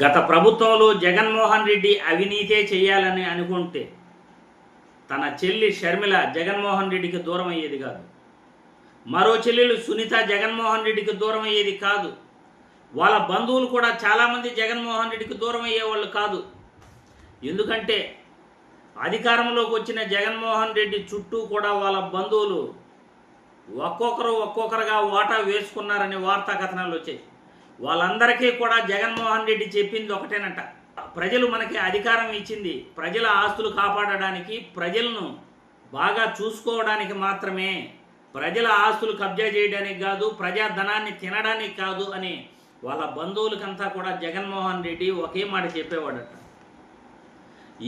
గత ప్రభుత్వంలో జగన్మోహన్ రెడ్డి అవినీతే చేయాలని అనుకుంటే తన చెల్లి షర్మిల జగన్మోహన్ రెడ్డికి దూరం అయ్యేది కాదు. మరో చెల్లెలు సునీత జగన్మోహన్ రెడ్డికి దూరం అయ్యేది కాదు. వాళ్ళ బంధువులు కూడా చాలామంది జగన్మోహన్ రెడ్డికి దూరం అయ్యేవాళ్ళు కాదు. ఎందుకంటే అధికారంలోకి వచ్చిన జగన్మోహన్ రెడ్డి చుట్టూ కూడా వాళ్ళ బంధువులు ఒక్కొక్కరు ఒక్కొక్కరుగా వాటా వేసుకున్నారనే వార్తా కథనాలు వచ్చాయి. వాళ్ళందరికీ కూడా జగన్మోహన్ రెడ్డి చెప్పింది ఒకటేనట. ప్రజలు మనకి అధికారం ఇచ్చింది. ప్రజల ఆస్తులు కాపాడడానికి ప్రజలను బాగా చూసుకోవడానికి మాత్రమే. ప్రజల ఆస్తులు కబ్జా చేయడానికి కాదు ప్రజా ధనాన్ని తినడానికి కాదు అని వాళ్ళ బంధువులకంతా కూడా జగన్మోహన్ రెడ్డి ఒకే మాట చెప్పేవాడట.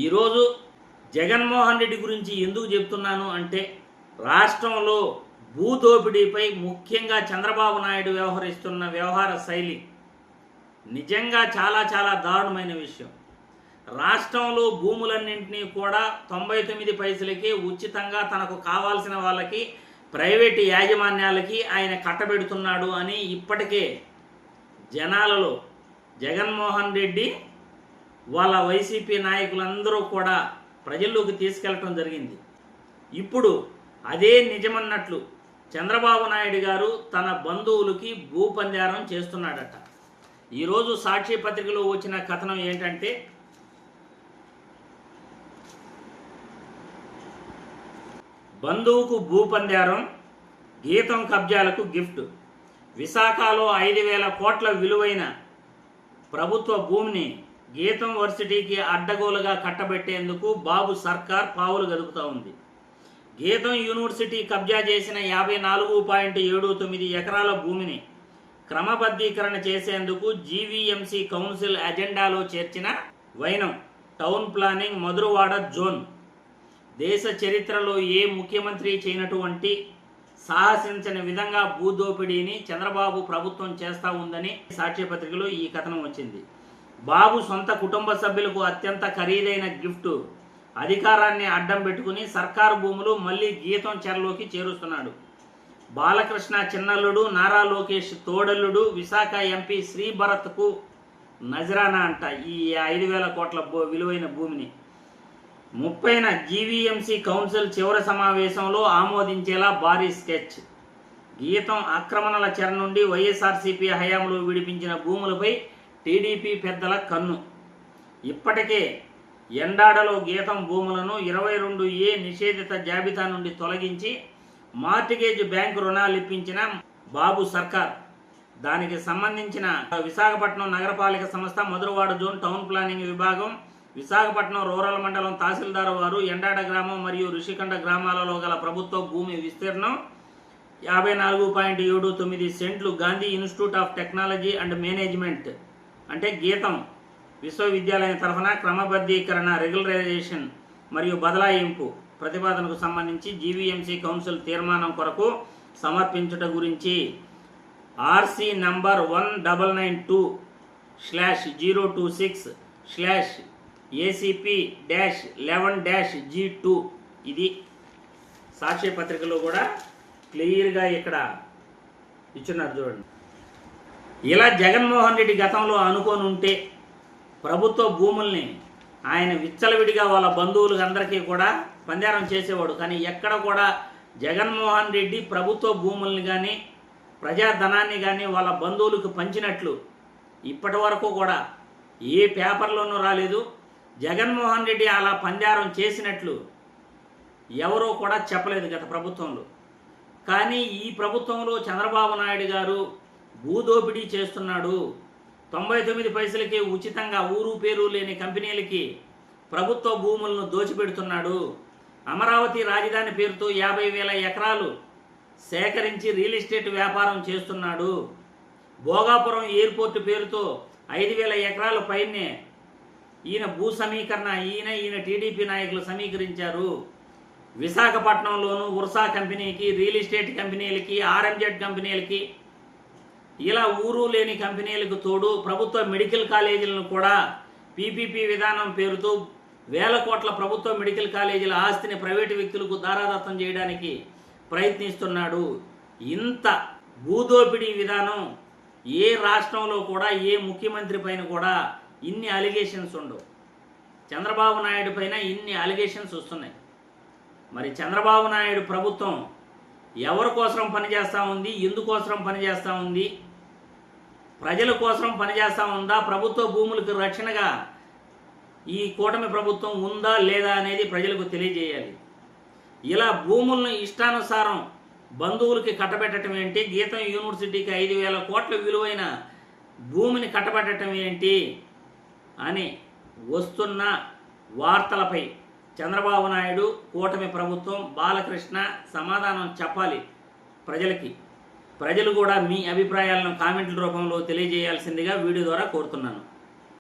ఈరోజు జగన్మోహన్ రెడ్డి గురించి ఎందుకు చెప్తున్నాను అంటే రాష్ట్రంలో భూదోపిడీపై ముఖ్యంగా చంద్రబాబు నాయుడు వ్యవహరిస్తున్న వ్యవహార శైలి నిజంగా చాలా చాలా దారుణమైన విషయం. రాష్ట్రంలో భూములన్నింటినీ కూడా తొంభై తొమ్మిది పైసలకి ఉచితంగా తనకు కావాల్సిన వాళ్ళకి ప్రైవేటు యాజమాన్యాలకి ఆయన కట్టబెడుతున్నాడు అని ఇప్పటికే జనాలలో జగన్మోహన్ రెడ్డి వాళ్ళ వైసీపీ నాయకులందరూ కూడా ప్రజల్లోకి తీసుకెళ్ళటం జరిగింది. ఇప్పుడు అదే నిజమన్నట్లు చంద్రబాబు నాయుడు గారు తన బంధువులకి భూపందారం చేస్తున్నాడట. ఈరోజు సాక్షి పత్రికలో వచ్చిన కథనం ఏంటంటే బంధువుకు భూపందారం గీతం కబ్జాలకు గిఫ్ట్. విశాఖలో ఐదు వేల కోట్ల విలువైన ప్రభుత్వ భూమిని గీతం వర్సిటీకి అడ్డగోలుగా కట్టబెట్టేందుకు బాబు సర్కార్ పావులు గదుపుతూ ఉంది. గీతం యూనివర్సిటీ కబ్జా చేసిన యాభై నాలుగు పాయింట్ ఏడు తొమ్మిది ఎకరాల భూమిని క్రమబద్ధీకరణ చేసేందుకు జీవీఎంసీ కౌన్సిల్ అజెండాలో చేర్చిన వైనం టౌన్ ప్లానింగ్ మధురవాడ జోన్. దేశ చరిత్రలో ఏ ముఖ్యమంత్రి చేయనటువంటి సాహసించని విధంగా భూదోపిడీని చంద్రబాబు ప్రభుత్వం చేస్తూ ఉందని సాక్ష్యపత్రికలో ఈ కథనం వచ్చింది. బాబు సొంత కుటుంబ సభ్యులకు అత్యంత ఖరీదైన గిఫ్ట్ అధికారాన్ని అడ్డం పెట్టుకుని సర్కారు భూములు మళ్ళీ గీతం చెరలోకి చేరుస్తున్నాడు. బాలకృష్ణ చిన్నల్లుడు నారా లోకేష్ తోడల్లుడు విశాఖ ఎంపీ శ్రీభరత్కు నజరానా అంట ఈ ఐదు వేల కోట్ల విలువైన భూమిని. ముప్పైన జీవీఎంసీ కౌన్సిల్ చివరి సమావేశంలో ఆమోదించేలా భారీ స్కెచ్. గీతం ఆక్రమణల చెర నుండి వైఎస్ఆర్సీపీ హయాంలో విడిపించిన భూములపై టీడీపీ పెద్దల కన్ను. ఇప్పటికే ఎండాడలో గీతం భూములను ఇరవై రెండు ఏ నిషేధిత జాబితా నుండి తొలగించి మార్టిగేజ్ బ్యాంకు రుణాలు ఇప్పించిన బాబు సర్కార్. దానికి సంబంధించిన విశాఖపట్నం నగరపాలక సంస్థ మధురవాడ జోన్ టౌన్ ప్లానింగ్ విభాగం విశాఖపట్నం రూరల్ మండలం తహసీల్దార్ వారు ఎండాడ గ్రామం మరియు ఋషికొండ గ్రామాలలో గల ప్రభుత్వ భూమి విస్తీర్ణం యాభై నాలుగు పాయింట్ ఏడు తొమ్మిది సెంట్లు Gandhi institute of technology and management. అంటే గీతం. విశ్వవిద్యాలయం తరఫున క్రమబద్ధీకరణ రెగ్యులరైజేషన్ మరియు బదలాయింపు ప్రతిపాదనకు సంబంధించి జీవీఎంసీ కౌన్సిల్ తీర్మానం కొరకు సమర్పించుట గురించి RC number one double nine two slash zero two six slash ACP dash eleven dash G two. ఇది సాక్ష్య పత్రికలో కూడా క్లియర్గా ఇక్కడ ఇచ్చున్నారు చూడండి. ఇలా జగన్మోహన్ రెడ్డి గతంలో అనుకోనుంటే ప్రభుత్వ భూముల్ని ఆయన విచ్చలవిడిగా వాళ్ళ బంధువులకు అందరికీ కూడా పందారం చేసేవాడు. కానీ ఎక్కడ కూడా జగన్మోహన్ రెడ్డి ప్రభుత్వ భూముల్ని కానీ ప్రజాధనాన్ని కానీ వాళ్ళ బంధువులకు పంచినట్లు ఇప్పటి వరకు కూడా ఏ పేపర్లోనూ రాలేదు. జగన్మోహన్ రెడ్డి అలా పందారం చేసినట్లు ఎవరూ కూడా చెప్పలేదు గత ప్రభుత్వంలో. కానీ ఈ ప్రభుత్వంలో చంద్రబాబు నాయుడు గారు భూదోపిడీ చేస్తున్నాడు. తొంభై తొమ్మిది పైసలకి ఉచితంగా ఊరు పేరు లేని కంపెనీలకి ప్రభుత్వ భూములను దోచిపెడుతున్నాడు. అమరావతి రాజధాని పేరుతో యాభై వేల ఎకరాలు సేకరించి రియల్ ఎస్టేట్ వ్యాపారం చేస్తున్నాడు. భోగాపురం ఎయిర్పోర్ట్ పేరుతో ఐదు వేల ఎకరాల పైనే ఈయన భూ సమీకరణ ఈయన ఈయన టీడీపీ నాయకులు సమీకరించారు. విశాఖపట్నంలోను ఉర్సా కంపెనీకి రియల్ ఎస్టేట్ కంపెనీలకి ఆర్ఎంజెడ్ కంపెనీలకి ఇలా ఊరు లేని కంపెనీలకు తోడు ప్రభుత్వ మెడికల్ కాలేజీలను కూడా పీపీపీ విధానం పేరుతో వేల కోట్ల ప్రభుత్వ మెడికల్ కాలేజీల ఆస్తిని ప్రైవేటు వ్యక్తులకు దారాదత్తం చేయడానికి ప్రయత్నిస్తున్నాడు. ఇంత భూదోపిడీ విధానం ఏ రాష్ట్రంలో కూడా ఏ ముఖ్యమంత్రి పైన కూడా ఇన్ని అలిగేషన్స్ ఉండవు. చంద్రబాబు నాయుడు పైన ఇన్ని అలిగేషన్స్ వస్తున్నాయి. మరి చంద్రబాబు నాయుడు ప్రభుత్వం ఎవరి కోసం పనిచేస్తూ ఉంది ఎందుకోసం పనిచేస్తూ ఉంది ప్రజల కోసం పనిచేస్తూ ఉందా? ప్రభుత్వ భూములకు రక్షణగా ఈ కూటమి ప్రభుత్వం ఉందా లేదా అనేది ప్రజలకు తెలియజేయాలి. ఇలా భూములను ఇష్టానుసారం బంధువులకి కట్టబెట్టడం ఏంటి? గీతం యూనివర్సిటీకి ఐదు వేల కోట్ల విలువైన భూమిని కట్టబెట్టడం ఏంటి? అని వస్తున్న వార్తలపై చంద్రబాబు నాయుడు కూటమి ప్రభుత్వం బాలకృష్ణ సమాధానం చెప్పాలి ప్రజలకి. ప్రజలు కూడా మీ అభిప్రాయాలను కామెంట్ల రూపంలో తెలియజేయాల్సిందిగా వీడియో ద్వారా కోరుతున్నాను.